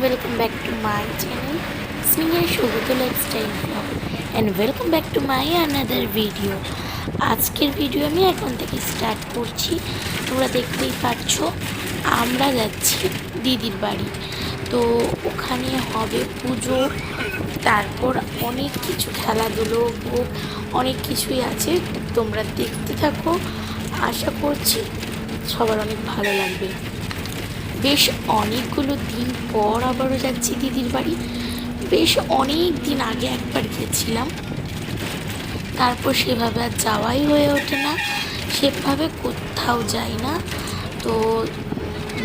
welcome back to my channel Sneha Shobito Lifestyle Vlog. And welcome back to my another video. আজকের video আমি এখন থেকে start করছি। তোমরা দেখতেই পাচ্ছ, আমরা যাচ্ছি দিদির বাড়ি। তো ওখানে হবে পুজো, তারপর অনেক কিছু খেলাধুলো, ভোগ, অনেক কিছুই আছে। তোমরা দেখতে থাকো। আশা করছি সবার অনেক ভালো লাগবে। বেশ অনেকগুলো দিন পর আবারও যাচ্ছি দিদির বাড়ি। বেশ অনেক দিন আগে একবার গেছিলাম। তারপর সেভাবে আর যাওয়াই হয়ে ওঠে না। সেভাবে কোথাও যাই না। তো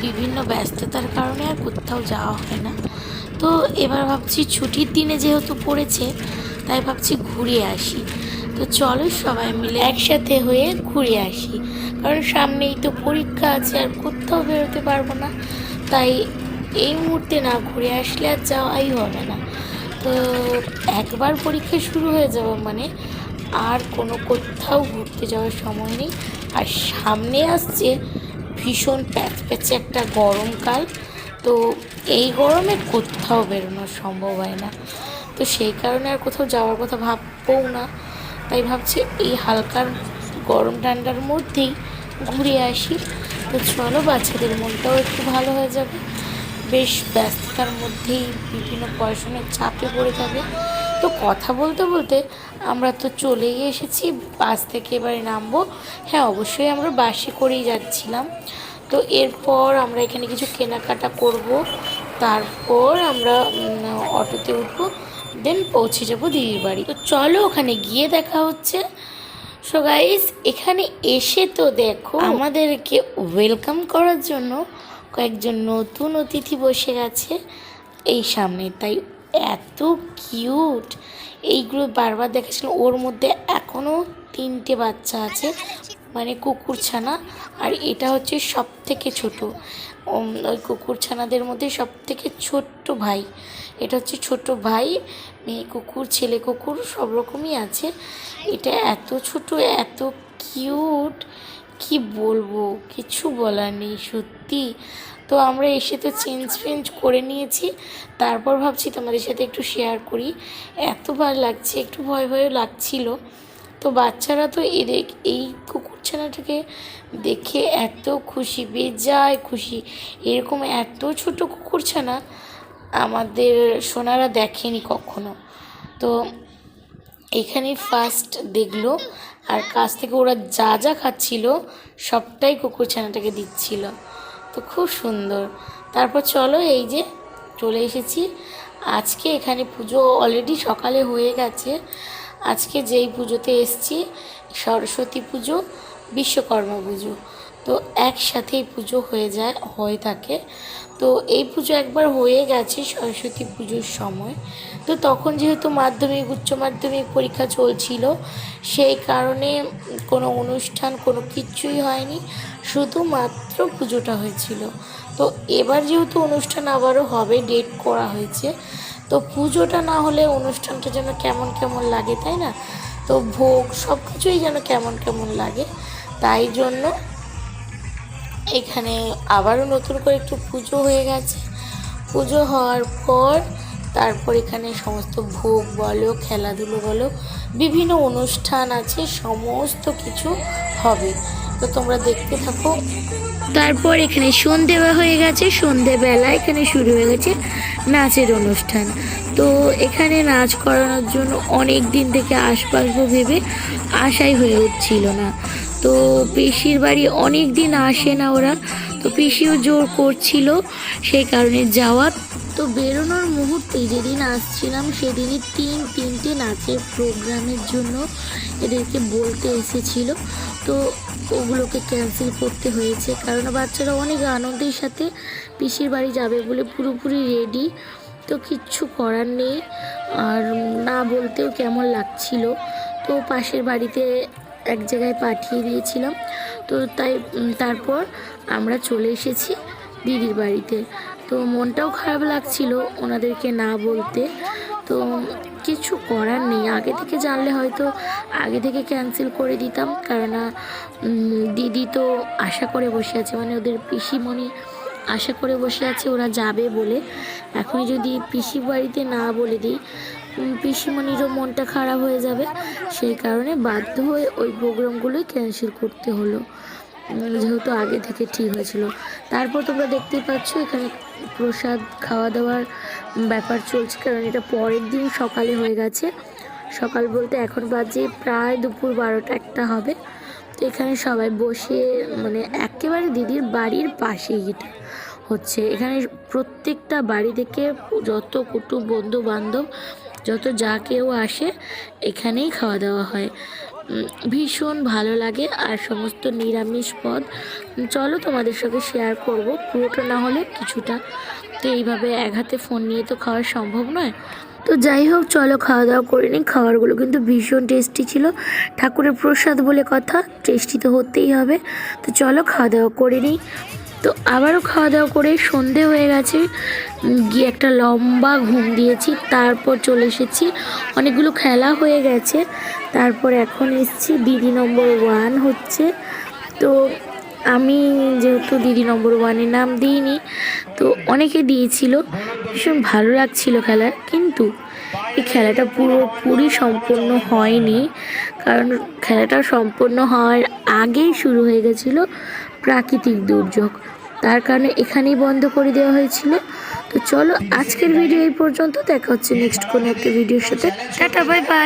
বিভিন্ন ব্যস্ততার কারণে আর কোথাও যাওয়া হয় না। তো এবার ভাবছি ছুটির দিনে যেহেতু পড়েছে, তাই ভাবছি ঘুরে আসি। তো চলো সবাই মিলে একসাথে হয়ে ঘুরে আসি। কারণ সামনেই তো পরীক্ষা আছে আর কোথাও বেরোতে পারব না। তাই এই মুহূর্তে না ঘুরে আসলে আর যাওয়াই হবে না। তো একবার পরীক্ষা শুরু হয়ে যাবে মানে আর কোনো কোথাও ঘুরতে যাওয়ার সময় নেই। আর সামনে আসছে ভীষণ প্যাচ প্যাচে একটা গরমকাল তো এই গরমে কোথাও বেরোনো সম্ভব হয় না। তো সেই কারণে আর কোথাও যাওয়ার কথা ভাববও না। তাই ভাবছি এই হালকার গরম ঠান্ডার মধ্যেই ঘুরে আসি। তো চলো, বাচ্চাদের মনটাও একটু ভালো হয়ে যাবে। বেশ ব্যস্ততার মধ্যেই বিভিন্ন পড়াশোনার চাপে পড়ে যাবে তো কথা বলতে বলতে আমরা তো চলেই এসেছি, বাস থেকে এবারে নামবো। হ্যাঁ অবশ্যই আমরা বাসে করেই যাচ্ছিলাম। তো এরপর আমরা এখানে কিছু কেনাকাটা করব। তারপর আমরা অটোতে উঠবো, দেন পৌঁছে যাব দিদির বাড়ি। তো চলো, ওখানে গিয়ে দেখা হচ্ছে। সো গাইস এখানে এসে তো দেখো আমাদেরকে ওয়েলকাম করার জন্য কয়েকজন নতুন অতিথি বসে গেছে এই সামনে। তাই এত কিউট এইগুলো বারবার দেখাচ্ছিল। ওর মধ্যে এখনও তিনটে বাচ্চা আছে। মানে কুকুর ছানা, আর এটা হচ্ছে সব থেকে ছোটো ওই কুকুর ছানাদের মধ্যে সব থেকে ছোট্ট ভাই। এটা হচ্ছে ছোট ভাই, মেয়ে কুকুর, ছেলে কুকুর, সব রকমই আছে। এটা এত ছোট, এত কিউট, কি বলব? কিছু বলার নেই, সত্যি। তো আমরা এসে তো চেঞ্জ ফেঞ্জ করে নিয়েছি। তারপর ভাবছি তোমাদের সাথে একটু শেয়ার করি। এত ভালো লাগছে, একটু ভয় ভয়ও লাগছিল। তো বাচ্চারা তো এদের এই কুকুর ছানাটাকে দেখে এত খুশি, বেজায় খুশি। এরকম এত ছোট কুকুর ছানা আমাদের সোনারা দেখেনি কখনো। তো এখানে ফার্স্ট দেখল, আর কাছ থেকে ওরা যা যা খাচ্ছিল, সবটাই কুকুর ছানাটাকে দিচ্ছিল। তো খুব সুন্দর। তারপর চলো এই যে চলে এসেছি। আজকে এখানে পুজো অলরেডি সকালে হয়ে গেছে। আজকে যেই পুজোতে এসছি, সরস্বতী পুজো, বিশ্বকর্মা পুজো। তো একসাথেই পুজো হয়ে যায়, হয়ে থাকে। তো এই পুজো একবার হয়ে গেছে সরস্বতী পুজোর সময়। তো তখন যেহেতু মাধ্যমিক, উচ্চ মাধ্যমিক পরীক্ষা চলছিল, সেই কারণে কোনো অনুষ্ঠান, কোনো কিচ্ছুই হয়নি, শুধুমাত্র পুজোটা হয়েছিল। তো এবার যেহেতু অনুষ্ঠান আবারও হবে ডেট করা হয়েছে তো পুজোটা না হলে অনুষ্ঠানটা যেন কেমন কেমন লাগে, তাই না? তো ভোগ সব কিছুই যেন কেমন কেমন লাগে, তাই জন্য এখানে আবারও নতুন করে একটু পুজো হয়ে গেছে। পুজো হওয়ার পর তারপর এখানে সমস্ত ভোগ বলো, খেলাধুলো বলো, বিভিন্ন অনুষ্ঠান আছে, সমস্ত কিছু হবে। তো তোমরা দেখতে থাকো। তারপর এখানে সন্ধে হয়ে গেছে। সন্ধেবেলা এখানে শুরু হয়ে গেছে নাচের অনুষ্ঠান। তো এখানে নাচ করানোর জন্য অনেক দিন থেকে আসবাসবো ভেবে আশাই হয়ে উঠছিল না। তো পিসির বাড়ি অনেক দিন আসে না ওরা। তো পিসিও জোর করছিল সেই কারণে যাওয়ার। তো বেরোনোর মুহূর্তে যেদিন আসছিলাম, সেদিনই তিন, তিনটে নাচের প্রোগ্রামের জন্য এদেরকে বলতে এসেছিল। তো ওগুলোকে ক্যান্সেল করতে হয়েছে, কারণ বাচ্চারা অনেক আনন্দের সাথে পিসির বাড়ি যাবে বলে পুরোপুরি রেডি তো কিচ্ছু করার নেই, আর না বলতেও কেমন লাগছিল। তো পাশের বাড়িতে এক জায়গায় পাঠিয়ে দিয়েছিলাম। তো তাই তারপর আমরা চলে এসেছি দিদির বাড়িতে। তো মনটাও খারাপ লাগছিল ওনাদেরকে না বলতে। তো কিছু করার নেই। আগে থেকে জানলে হয়তো আগে থেকে ক্যান্সেল করে দিতাম। উম, দিদি তো আশা করে বসে আছে। মানে ওদের পিসিমণি আশা করে বসে আছে ওরা যাবে বলে। এখনই যদি পিসি বাড়িতে না বলে দিই পিসিমণিরও মনটা খারাপ হয়ে যাবে। সেই কারণে বাধ্য হয়ে ওই প্রোগ্রামগুলোই ক্যান্সেল করতে হলো। যেহেতু আগে থেকে ঠিক হয়েছিল। তারপর তোমরা দেখতেই পাচ্ছ এখানে প্রসাদ খাওয়া দাওয়ার ব্যাপার চলছে, কারণ এটা পরের দিন সকালে হয়ে গেছে। সকাল বলতে এখন বাজে প্রায় দুপুর বারোটা একটা হবে। তো এখানে সবাই বসে মানে একেবারে দিদির বাড়ির পাশেই এটা হচ্ছে। এখানে প্রত্যেকটা বাড়ি থেকে যত কুটুম বন্ধু বান্ধব যত যা কেউ আসে, এখানেই খাওয়া দাওয়া হয়। ভীষণ ভালো লাগে আর সমস্ত নিরামিষ পদ। চলো তোমাদের সঙ্গে শেয়ার করব। পুরোটা না হলে কিছুটা তো এইভাবে এক হাতে ফোন নিয়ে তো খাওয়া সম্ভব নয়। তো যাই হোক, চলো খাওয়া দাওয়া করে নিই। খাবারগুলো কিন্তু ভীষণ টেস্টি ছিল। ঠাকুরের প্রসাদ বলে কথা টেস্টি তো হতেই হবে। তো চলো খাওয়া দাওয়া করে নিই। তো আবারও খাওয়া দাওয়া করে সন্ধে হয়ে গেছে। গিয়ে একটা লম্বা ঘুম দিয়েছি, তারপর চলে এসেছি। অনেকগুলো খেলা হয়ে গেছে, তারপর এখন এসেছি, দিদি নম্বর ওয়ান হচ্ছে। তো আমি যেহেতু দিদি নম্বর ওয়ানের নাম দিইনি, তো অনেকে দিয়েছিল, ভীষণ ভালো লাগছিল খেলা কিন্তু এই খেলাটা পুরোপুরি সম্পূর্ণ হয়নি, কারণ খেলাটা সম্পূর্ণ হওয়ার আগেই শুরু হয়ে গেছিল প্রাকৃতিক দুর্যোগ। তার কারণে এখানেই বন্ধ করে দেওয়া হয়েছিল। তো চলো আজকের ভিডিও এই পর্যন্ত। দেখা হচ্ছে নেক্সট কোনো একটা ভিডিওর সাথে। Tata bye bye